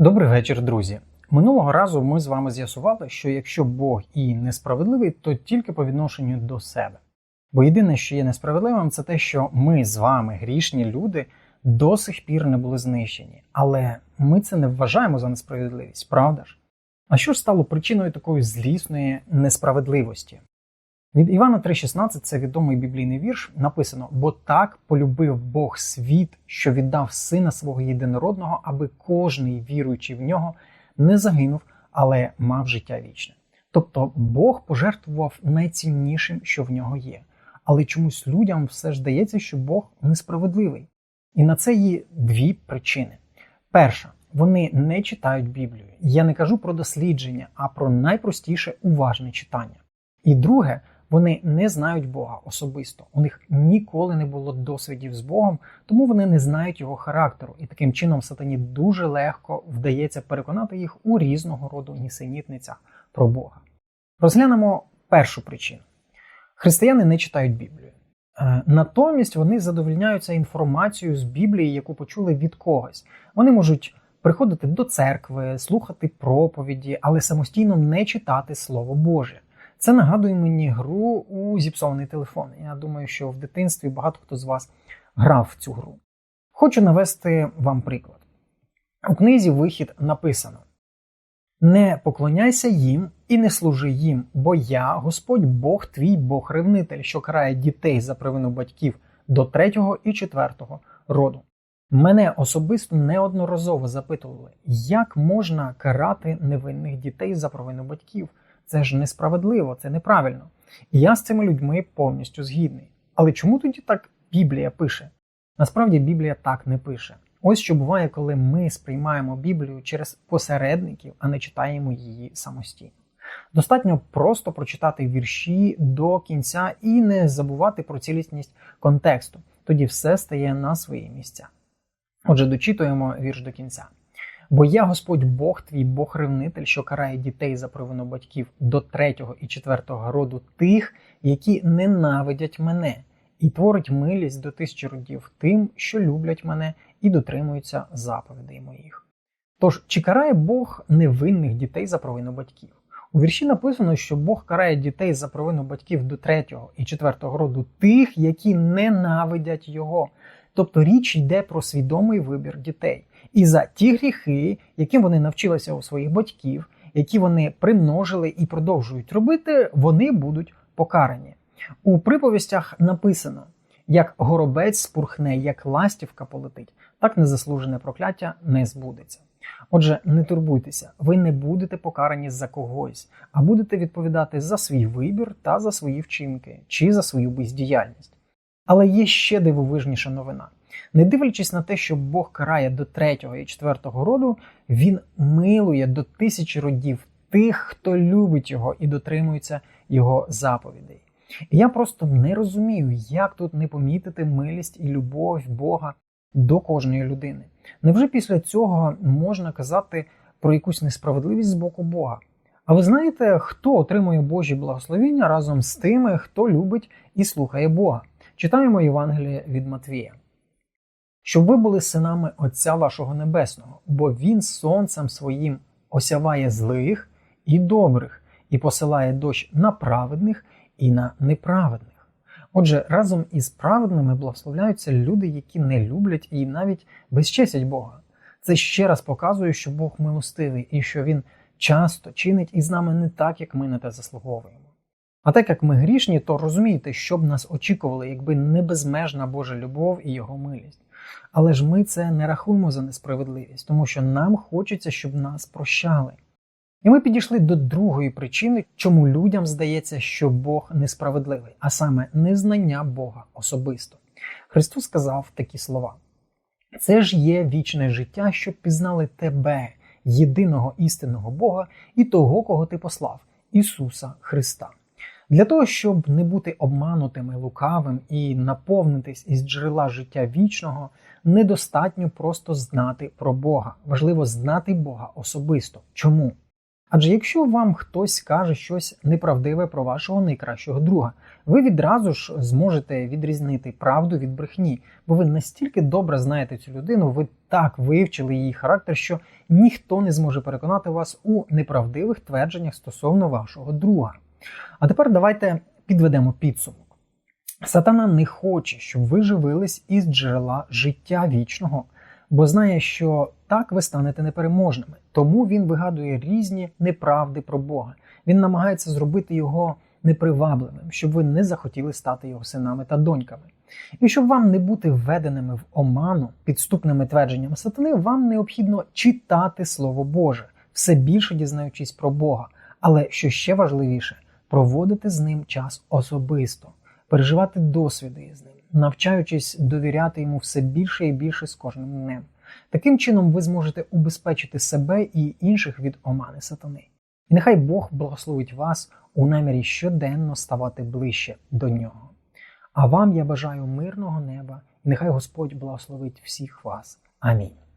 Добрий вечір, друзі. Минулого разу ми з вами з'ясували, що якщо Бог і несправедливий, то тільки по відношенню до себе. Бо єдине, що є несправедливим, це те, що ми з вами, грішні люди, до сих пір не були знищені. Але ми це не вважаємо за несправедливість, правда ж? А що ж стало причиною такої злісної несправедливості? Від Івана 3,16 це відомий біблійний вірш. Написано: бо так полюбив Бог світ, що віддав сина свого єдинородного, аби кожний віруючий в нього не загинув, але мав життя вічне. Тобто Бог пожертвував найціннішим, що в нього є. Але чомусь людям все ж здається, що Бог несправедливий. І на це є дві причини. Перша, вони не читають Біблію. Я не кажу про дослідження, а про найпростіше уважне читання. І друге, вони не знають Бога особисто. У них ніколи не було досвідів з Богом, тому вони не знають його характеру. І таким чином сатані дуже легко вдається переконати їх у різного роду нісенітницях про Бога. Розглянемо першу причину: християни не читають Біблію. Е, Натомість вони задовольняються інформацією з Біблії, яку почули від когось. Вони можуть приходити до церкви, слухати проповіді, але самостійно не читати Слово Боже. Це нагадує мені гру у зіпсований телефон. Я думаю, що в дитинстві багато хто з вас грав в цю гру. Хочу навести вам приклад. У книзі Вихід написано: Не поклоняйся їм і не служи їм, бо я, Господь Бог твій Бог ревнитель, що карає дітей за провину батьків до третього і четвертого роду. Мене особисто неодноразово запитували, як можна карати невинних дітей за провину батьків. Це ж несправедливо, це неправильно. І я з цими людьми повністю згідний. Але чому тоді так Біблія пише? Насправді Біблія так не пише. Ось що буває, коли ми сприймаємо Біблію через посередників, а не читаємо її самостійно. Достатньо просто прочитати вірші до кінця і не забувати про цілісність контексту. Тоді все стає на свої місця. Отже, дочитуємо вірш до кінця. Бо я Господь Бог твій Бог ревнитель, що карає дітей за провину батьків до третього і четвертого роду тих, які ненавидять мене, і творить милість до тисячі родів тим, що люблять мене і дотримуються заповідей моїх. Тож, чи карає Бог невинних дітей за провину батьків? У вірші написано, що Бог карає дітей за провину батьків до третього і четвертого роду тих, які ненавидять його. Тобто річ йде про свідомий вибір дітей. І за ті гріхи, яким вони навчилися у своїх батьків, які вони примножили і продовжують робити, вони будуть покарані. У приповістях написано: як горобець спурхне, як ластівка полетить, так незаслужене прокляття не збудеться. Отже, не турбуйтеся, ви не будете покарані за когось, а будете відповідати за свій вибір та за свої вчинки чи за свою бездіяльність. Але є ще дивовижніша новина. Не дивлячись на те, що Бог карає до третього і четвертого роду, він милує до тисячі родів тих, хто любить його і дотримується його заповідей. І я просто не розумію, як тут не помітити милість і любов Бога до кожної людини. Невже після цього можна казати про якусь несправедливість з боку Бога? А ви знаєте, хто отримує Божі благословіння разом з тими, хто любить і слухає Бога? Читаємо Євангеліє від Матвія. Щоб ви були синами Отця вашого Небесного, бо Він сонцем своїм осяває злих і добрих, і посилає дощ на праведних і на неправедних. Отже, разом із праведними благословляються люди, які не люблять і навіть безчесять Бога. Це ще раз показує, що Бог милостивий і що Він часто чинить із нами не так, як ми на те заслуговуємо. А так як ми грішні, то розумієте, що б нас очікували, якби не безмежна Божа любов і його милість. Але ж ми це не рахуємо за несправедливість, тому що нам хочеться, щоб нас прощали. І ми підійшли до другої причини, чому людям здається, що Бог несправедливий, а саме незнання Бога особисто. Христос сказав такі слова: це ж є вічне життя, щоб пізнали тебе, єдиного істинного Бога, і того, кого ти послав, Ісуса Христа. Для того, щоб не бути обманутими лукавим і наповнитись із джерела життя вічного, недостатньо просто знати про Бога. Важливо знати Бога особисто. Чому? Адже якщо вам хтось каже щось неправдиве про вашого найкращого друга, ви відразу ж зможете відрізнити правду від брехні, бо ви настільки добре знаєте цю людину, ви так вивчили її характер, що ніхто не зможе переконати вас у неправдивих твердженнях стосовно вашого друга. А тепер давайте підведемо підсумок. Сатана не хоче, щоб ви живились із джерела життя вічного, бо знає, що так ви станете непереможними. Тому він вигадує різні неправди про Бога. Він намагається зробити його непривабливим, щоб ви не захотіли стати його синами та доньками. І щоб вам не бути введеними в оману підступними твердженнями сатани, вам необхідно читати Слово Боже, все більше дізнаючись про Бога. Але що ще важливіше, проводити з ним час особисто, переживати досвіди з ним, навчаючись довіряти йому все більше і більше з кожним днем. Таким чином ви зможете убезпечити себе і інших від омани сатани. І нехай Бог благословить вас у намірі щоденно ставати ближче до нього. А вам я бажаю мирного неба, і нехай Господь благословить всіх вас. Амінь.